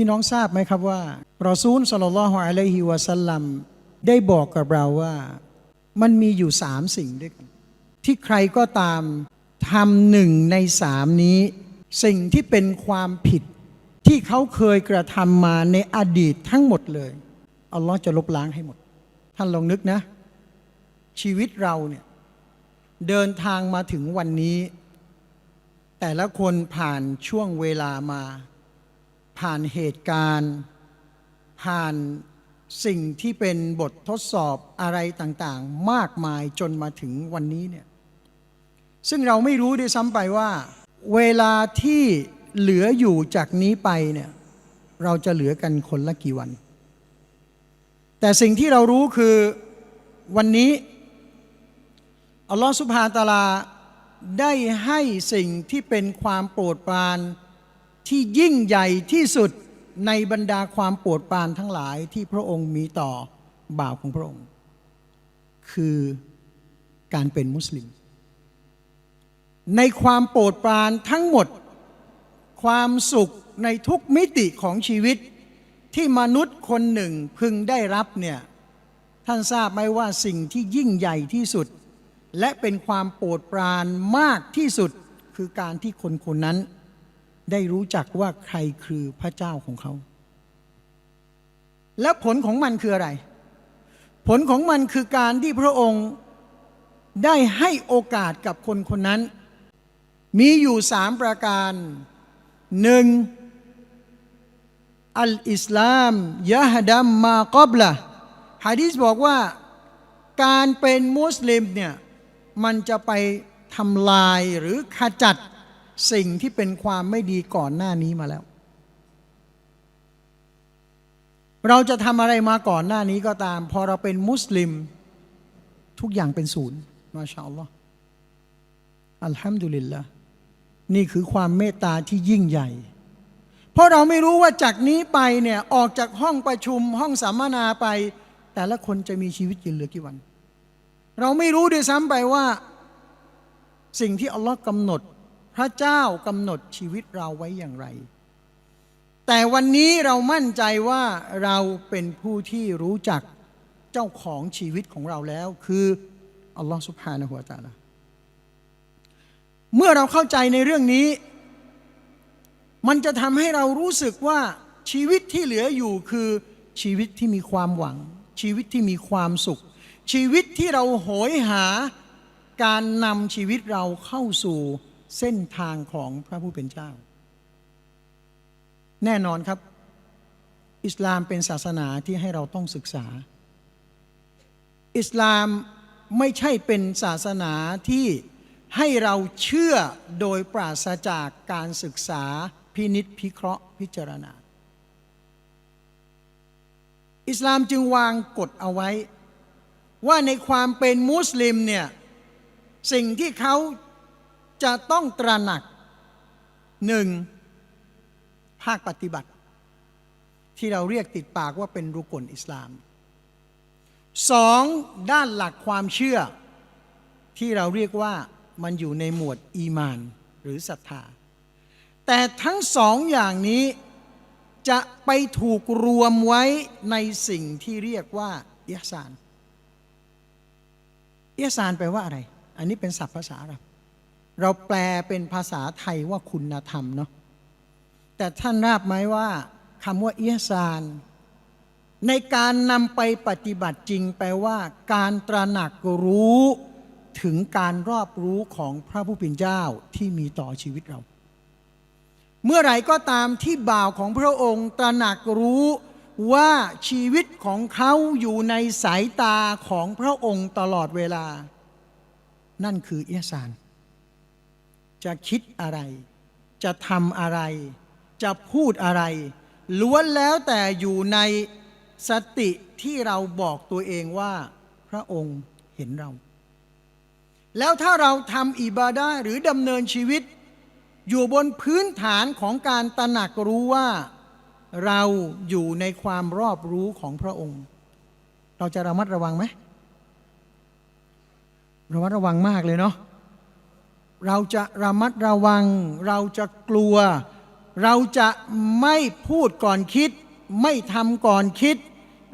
พี่น้องทราบไหมครับว่ารอซูลสลลฮุอะลัยฮิวะสัลลัมได้บอกกับเราว่ามันมีอยู่สามสิ่งด้วยกัน ที่ใครก็ตามทำหนึ่งในสามนี้ สิ่งที่เป็นความผิดที่เขาเคยกระทำมาในอดีตทั้งหมดเลยอัลลอฮ์จะลบล้างให้หมด ท่านลองนึกนะ ชีวิตเราเนี่ยเดินทางมาถึงวันนี้ แต่ละคนผ่านช่วงเวลามา ผ่านเหตุการณ์ ผ่านสิ่งที่เป็นบททดสอบอะไรต่างๆ มากมายจนมาถึงวันนี้เนี่ยซึ่งเราไม่รู้ด้วยซ้ำไปว่า เวลาที่เหลืออยู่จากนี้ไปเนี่ยเราจะเหลือกันคนละกี่วัน แต่สิ่งที่เรารู้คือวันนี้อัลลอฮฺสุบฮาตาลาได้ให้สิ่งที่เป็นความโปรดปราน ที่ยิ่งใหญ่ที่สุดในบรรดาความโปรดปรานทั้งหลายที่พระองค์มีต่อบ่าวของพระองค์ คือการเป็นมุสลิม ในความโปรดปรานทั้งหมด ความสุขในทุกมิติของชีวิตที่มนุษย์คนหนึ่งพึงได้รับเนี่ยท่านทราบไหมว่าสิ่งที่ยิ่งใหญ่ที่สุด และเป็นความโปรดปรานมากที่สุดคือการที่คนคนนั้น ได้รู้จักว่าใครคือพระเจ้าของเขา และผลของมันคืออะไร ผลของมันคือการที่พระองค์ได้ให้โอกาสกับคนคนนั้น มีอยู่สามประการหนึ่งอัลอิสลามยะฮดัมมากอบละฮะดีษบอกว่าการเป็นมุสลิมเนี่ยมันจะไปทำลายหรือขจัด สิ่งที่เป็นความไม่ดีก่อนหน้านี้มาแล้ว เราจะทำอะไรมาก่อนหน้านี้ก็ตาม พอเราเป็นมุสลิม ทุกอย่างเป็นศูนย์มาชาอัลลอฮ์อัลฮัมดุลิลละนี่คือความเมตตาที่ยิ่งใหญ่ เพราะเราไม่รู้ว่าจากนี้ไปเนี่ยออกจากห้องประชุมห้องสัมมนาไป แต่ละคนจะมีชีวิตยืนเหลือกี่วัน เราไม่รู้ด้วยซ้ำไปว่า สิ่งที่อัลลอฮ์กำหนด ระเจ้ากำหนดชีวิตเราไว้อย่างไร แต่วันนี้เรามั่นใจว่าเราเป็นผู้ที่รู้จักเจ้าของชีวิตของเราแล้ว คืออัลลอฮ์สุบฮานะฮุวาตาลาเมื่อเราเข้าใจในเรื่องนี้ มันจะทำให้เรารู้สึกว่าชีวิตที่เหลืออยู่คือชีวิตที่มีความหวัง ชีวิตที่มีความสุข ชีวิตที่เราโหยหาการนำชีวิตเราเข้าสู่ เส้นทางของพระผู้เป็นเจ้า แน่นอนครับ อิสลามเป็นศาสนาที่ให้เราต้องศึกษา อิสลามไม่ใช่เป็นศาสนาที่ให้เราเชื่อโดยปราศจากการศึกษาพินิษพิเคราะห์พิจารณา อิสลามจึงวางกฎเอาไว้ ว่าในความเป็นมุสลิมเนี่ย สิ่งที่เขา จะต้องตระหนักหนึ่งภาคปฏิบัติ ที่เราเรียกติดปากว่าเป็นรุกลอิสลามสองด้านหลักความเชื่อ ที่เราเรียกว่ามันอยู่ในหมวดอีมานหรือศรัทธา แต่ทั้งสองอย่างนี้จะไปถูกรวมไว้ในสิ่งที่เรียกว่าเอียซานเอียซานแปลว่าอะไร อันนี้เป็นศัพท์ภาษาเรา เราแปลเป็นภาษาไทยว่าคุณธรรมเนาะแต่ท่านราบไหมว่าคำว่าเอียซาน ในการนำไปปฏิบัติจริงแปลว่า การตระหนักรู้ถึงการรอบรู้ของพระผู้เป็นเจ้าที่มีต่อชีวิตเรา เมื่อไหร่ก็ตามที่บ่าวของพระองค์ตระหนักรู้ว่าชีวิตของเขาอยู่ในสายตาของพระองค์ตลอดเวลา นั่นคือเอียสาน จะคิดอะไร จะทำอะไร จะพูดอะไร ล้วนแล้วแต่อยู่ในสติที่เราบอกตัวเองว่าพระองค์เห็นเรา แล้วถ้าเราทำอิบาดาหรือดำเนินชีวิต อยู่บนพื้นฐานของการตระหนักรู้ว่าเราอยู่ในความรอบรู้ของพระองค์ เราจะระมัดระวังไหมระมัดระวังมากเลยเนาะ เราจะระมัดระวัง เราจะกลัว เราจะไม่พูดก่อนคิด ไม่ทำก่อนคิด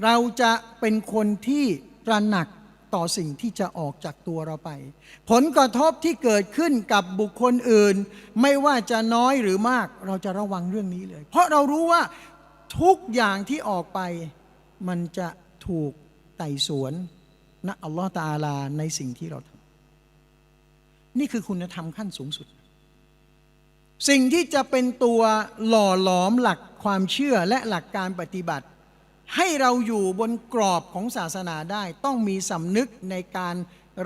เราจะเป็นคนที่ตระหนักต่อสิ่งที่จะออกจากตัวเราไป ผลกระทบที่เกิดขึ้นกับบุคคลอื่น ไม่ว่าจะน้อยหรือมาก เราจะระวังเรื่องนี้เลย เพราะเรารู้ว่าทุกอย่างที่ออกไป มันจะถูกไต่สวนนะอัลลอฮฺตาอาลาในสิ่งที่เราทำ นี่คือคุณธรรมขั้นสูงสุด สิ่งที่จะเป็นตัวหล่อหลอมหลักความเชื่อและหลักการปฏิบัติ ให้เราอยู่บนกรอบของศาสนาได้ ต้องมีสำนึกในการ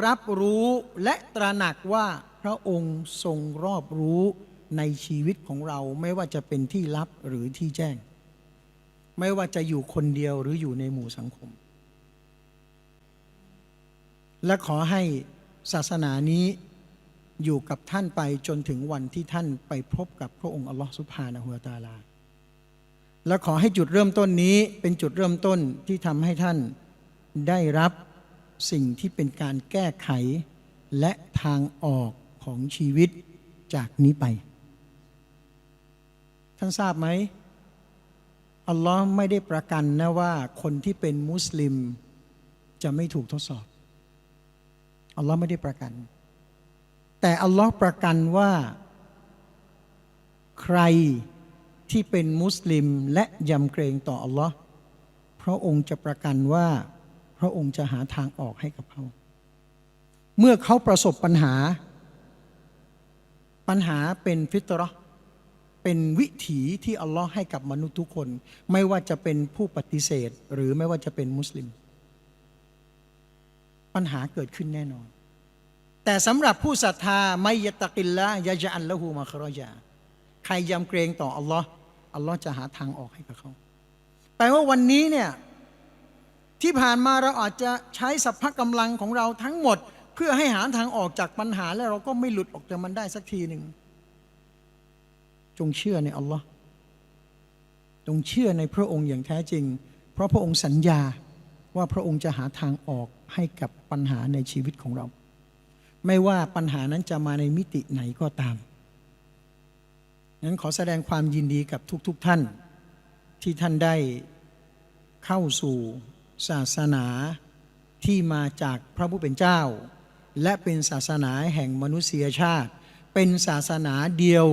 รับรู้และตระหนักว่าพระองค์ทรงรอบรู้ในชีวิตของเราไม่ว่าจะเป็นที่ลับหรือที่แจ้ง ไม่ว่าจะอยู่คนเดียวหรืออยู่ในหมู่สังคม และขอให้ศาสนานี้ อยู่กับท่านไปจนถึงวันที่ท่านไปพบกับพระองค์อัลลอฮฺสุบฮานะฮูวตาลา และขอให้จุดเริ่มต้นนี้เป็นจุดเริ่มต้นที่ทำให้ท่านได้รับสิ่งที่เป็นการแก้ไขและทางออกของชีวิตจากนี้ไป ท่านทราบไหมอัลลอฮ์ไม่ได้ประกันนะว่าคนที่เป็นมุสลิมจะไม่ถูกทดสอบอัลลอฮ์ไม่ได้ประกัน แต่อัลลอฮ์ประกันว่า ใครที่เป็นมุสลิมและยำเกรงต่ออัลลอฮ์พระองค์จะประกันว่า พระองค์จะหาทางออกให้กับเขา เมื่อเขาประสบปัญหา ปัญหาเป็นฟิตรอเป็นวิถีที่อัลลอฮ์ให้กับมนุษย์ทุกคน ไม่ว่าจะเป็นผู้ปฏิเสธ หรือไม่ว่าจะเป็นมุสลิม ปัญหาเกิดขึ้นแน่นอน แต่สำหรับผู้ศรัทธาไม่ยตะกิลละยะจะอันละหูมาครอยาใครยำเกรงต่ออัลลอฮ์อัลลอฮ์จะหาทางออกให้กับเขาแปลว่าวันนี้เนี่ยที่ผ่านมาเราอาจจะใช้สัพพะกำลังของเราทั้งหมด เพื่อให้หาทางออกจากปัญหาแล้วเราก็ไม่หลุดออกจากมันได้สักทีหนึ่ง จงเชื่อในอัลลอฮ์จงเชื่อในพระองค์อย่างแท้จริง เพราะพระองค์สัญญาว่าพระองค์จะหาทางออกให้กับปัญหาในชีวิตของเรา ไม่ว่าปัญหานั้นจะมาในมิติไหนก็ตามนั้นขอแสดงความยินดีกับทุกๆทท่าน ที่ท่านได้เข้าสู่ศาสนาที่มาจากพระผู้เป็นเจ้า และเป็นศาสนาแห่งมนุษยชาติ เป็นศาสนาเดียว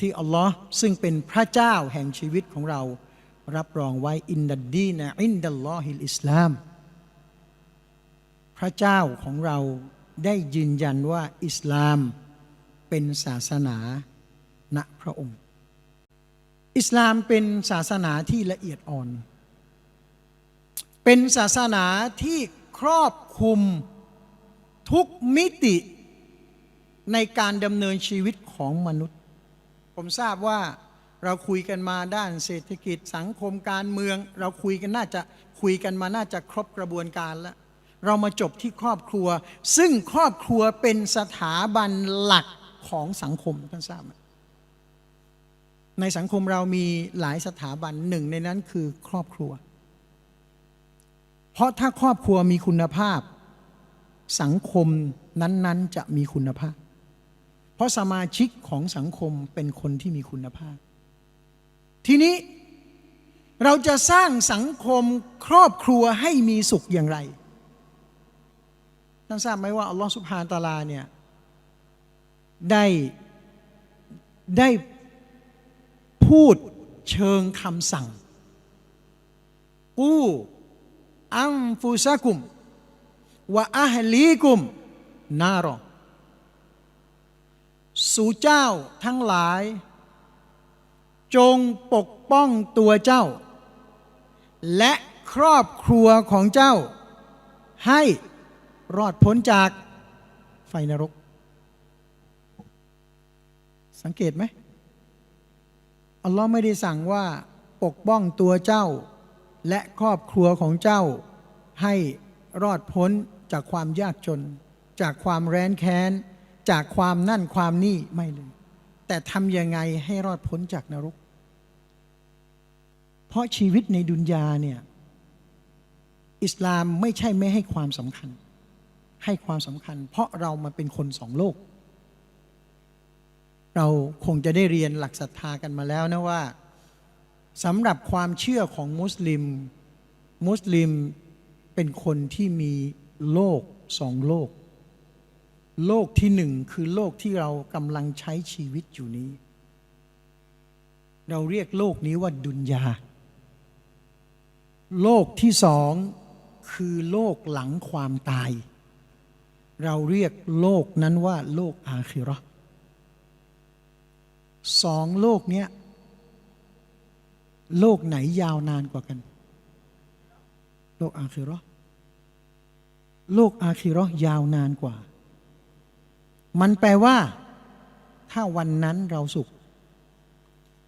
ที่อัลลอฮ์ซึ่งเป็นพระเจ้าแห่งชีวิตของเรา รับรองไว้อินดัดดีนะอินดัลลอฮิลอิสลาม พระเจ้าของเรา ได้ยืนยันว่าอิสลามเป็นศาสนาณพระองค์ อิสลามเป็นศาสนาที่ละเอียดอ่อน เป็นศาสนาที่ครอบคลุมทุกมิติในการดำเนินชีวิตของมนุษย์ ผมทราบว่าเราคุยกันมาด้านเศรษฐกิจสังคมการเมือง เราคุยกันน่าจะคุยกันมาน่าจะครบกระบวนการแล้ว เรามาจบที่ครอบครัว ซึ่งครอบครัวเป็นสถาบันหลักของสังคมท่านทราบไหมในสังคมเรามีหลายสถาบันหนึ่งในนั้นคือครอบครัว เพราะถ้าครอบครัวมีคุณภาพ สังคมนั้นๆจะมีคุณภาพ เพราะสมาชิกของสังคมเป็นคนที่มีคุณภาพ ทีนี้เราจะสร้างสังคมครอบครัวให้มีสุขอย่างไร ท่านทราบไหมว่าอัลลอฮฺสุบฮานตะลาเนี่ยได้ได้พูดเชิงคำสั่ง กูอัมฟุซากุมวะอาฮลีกุม นารอสู่เจ้าทั้งหลาย จงปกป้องตัวเจ้า และครอบครัวของเจ้าให้ รอดพ้นจากไฟนรก สังเกตไหมอัลลอฮ์ไม่ได้สั่งว่าปกป้องตัวเจ้า และครอบครัวของเจ้า ให้รอดพ้นจากความยากจน จากความแร้นแค้น จากความนั่นความนี่ไม่เลย แต่ทำยังไงให้รอดพ้นจากนรก เพราะชีวิตในดุนยาเนี่ย อิสลามไม่ใช่ไม่ให้ความสำคัญ ให้ความสำคัญ เพราะเรามาเป็นคนสองโลก เราคงจะได้เรียนหลักศรัทธากันมาแล้วนะว่าสำหรับความเชื่อของมุสลิม มุสลิมเป็นคนที่มีโลกสองโลก โลกที่หนึ่งคือโลกที่เรากำลังใช้ชีวิตอยู่นี้ เราเรียกโลกนี้ว่าดุนยา โลกที่สองคือโลกหลังความตาย เราเรียกโลกนั้นว่าโลกอาคิราะห์สองโลกเนี้ยโลกไหนยาวนานกว่ากัน โลกอาคิราะห์โลกอาคิราะห์ยาวนานกว่า มันแปลว่า ถ้าวันนั้นเราสุข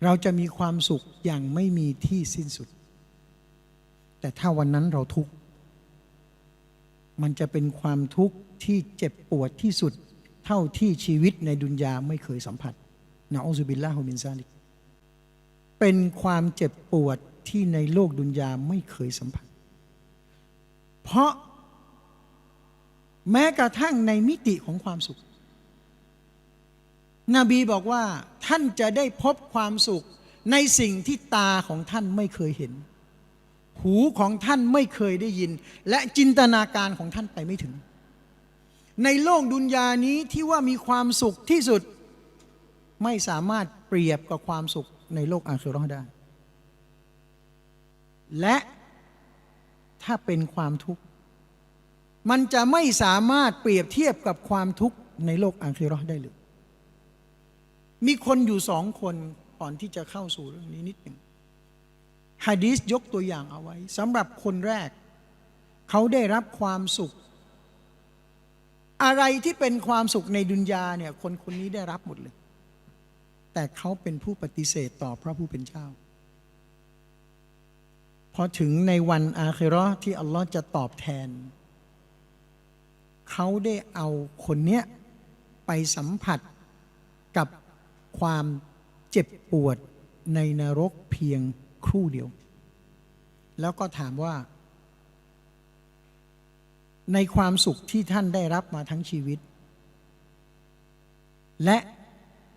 เราจะมีความสุขอย่างไม่มีที่สิ้นสุด แต่ถ้าวันนั้นเราทุกข์ มันจะเป็นความทุกข์ที่เจ็บปวดที่สุด เท่าที่ชีวิตในดุนยาไม่เคยสัมผัสนะอูซุบิลลาฮุมินซาลิกเป็นความเจ็บปวดที่ในโลกดุนยาไม่เคยสัมผัส เพราะแม้กระทั่งในมิติของความสุข นบีบอกว่าท่านจะได้พบความสุขในสิ่งที่ตาของท่านไม่เคยเห็น หูของท่านไม่เคยได้ยิน และจินตนาการของท่านไปไม่ถึง ในโลกดุนยานี้ที่ว่ามีความสุขที่สุด ไม่สามารถเปรียบกับความสุขในโลกอาคิราได้ และถ้าเป็นความทุกข์ มันจะไม่สามารถเปรียบเทียบกับความทุกข์ในโลกอาคิราได้เลยมีคนอยู่สองคนก่อนที่จะเข้าสู่เรื่องนี้นิดหนึ่ง ฮะดีษยกตัวอย่างเอาไว้สำหรับคนแรก เขาได้รับความสุข อะไรที่เป็นความสุขในดุนยาเนี่ยคนคนนี้ได้รับหมดเลย แต่เขาเป็นผู้ปฏิเสธต่อพระผู้เป็นเจ้า พอถึงในวันอาคิราะห์ที่อัลลอฮ์จะตอบแทน เขาได้เอาคนเนี้ยไปสัมผัสกับความเจ็บปวดในนรกเพียง ครู่เดียว แล้วก็ถามว่า ในความสุขที่ท่านได้รับมาทั้งชีวิต และ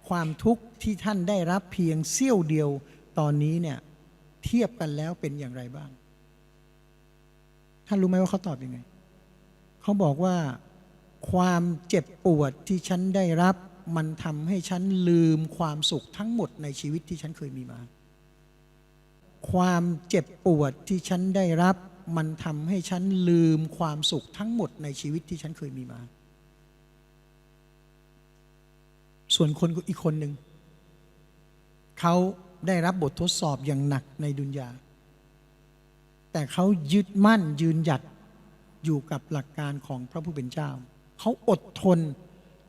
ความทุกข์ที่ท่านได้รับเพียงเสี้ยวเดียวตอนนี้เนี่ยเทียบกันแล้วเป็นอย่างไรบ้าง ท่านรู้ไหมว่าเขาตอบอยังไง เขาบอกว่าความเจ็บปวดที่ฉันได้รับ มันทำให้ฉันลืมความสุขทั้งหมดในชีวิตที่ฉันเคยมีมา ความเจ็บปวดที่ฉันได้รับ มันทำให้ฉันลืมความสุขทั้งหมดในชีวิตที่ฉันเคยมีมา ส่วนคนอีกคนหนึ่ง เขาได้รับบททดสอบอย่างหนักในดุนยา แต่เขายึดมั่นยืนหยัดอยู่กับหลักการของพระผู้เป็นเจ้า เขาอดทน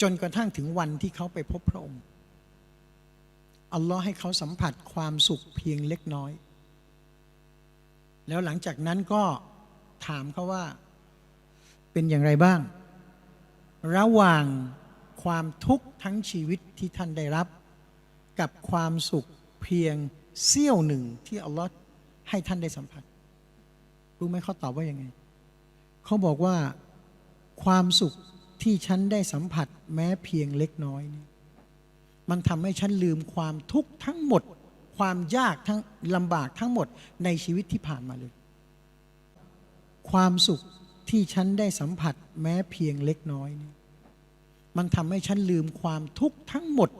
จนกระทั่งถึงวันที่เขาไปพบพระองค์ อัลลอฮ์ให้เขาสัมผัสความสุขเพียงเล็กน้อย แล้วหลังจากนั้นก็ถามเขาว่าเป็นอย่างไรบ้าง ระหว่างความทุกข์ทั้งชีวิตที่ท่านได้รับ กับความสุขเพียงเสี้ยวหนึ่งที่อัลลอฮ์ให้ท่านได้สัมผัส รู้ไหมเขาตอบว่ายังไง เขาบอกว่าความสุขที่ฉันได้สัมผัสแม้เพียงเล็กน้อยนี่มันทำให้ฉันลืมความทุกข์ทั้งหมด ความยากทั้งลำบากทั้งหมดในชีวิตที่ผ่านมาเลย ความสุขที่ฉันได้สัมผัสแม้เพียงเล็กน้อยนี่มันทำให้ฉันลืมความทุกข์ทั้งหมด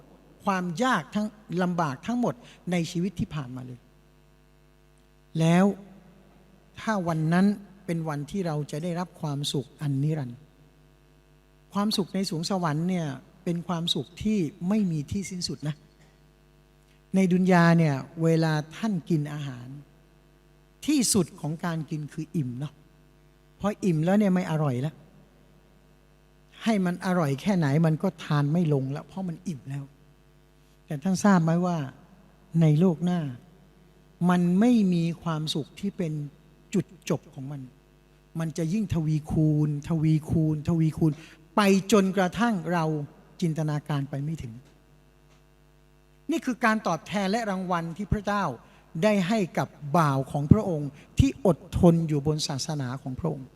ความยากทั้งลำบากทั้งหมดในชีวิตที่ผ่านมาเลย แล้วถ้าวันนั้นเป็นวันที่เราจะได้รับความสุขอันนิรันดร์ความสุขในสวงสวรรค์เนี่ยเป็นความสุขที่ไม่มีที่สิ้นสุดนะ ในดุนยาเนี่ยเวลาท่านกินอาหาร ที่สุดของการกินคืออิ่มเนาะพออิ่มแล้วเนี่ยไม่อร่อยแล้ว ให้มันอร่อยแค่ไหนมันก็ทานไม่ลงแล้ว เพราะมันอิ่มแล้ว แต่ท่านทราบไหมว่าในโลกหน้า มันไม่มีความสุขที่เป็นจุดจบของมัน มันจะยิ่งทวีคูณ ทวีคูณ ทวีคูณ ไปจนกระทั่งเราจินตนาการไปไม่ถึง นี่คือการตอบแทนและรางวัลที่พระเจ้าได้ให้กับบ่าวของพระองค์ที่อดทนอยู่บนศาสนาของพระองค์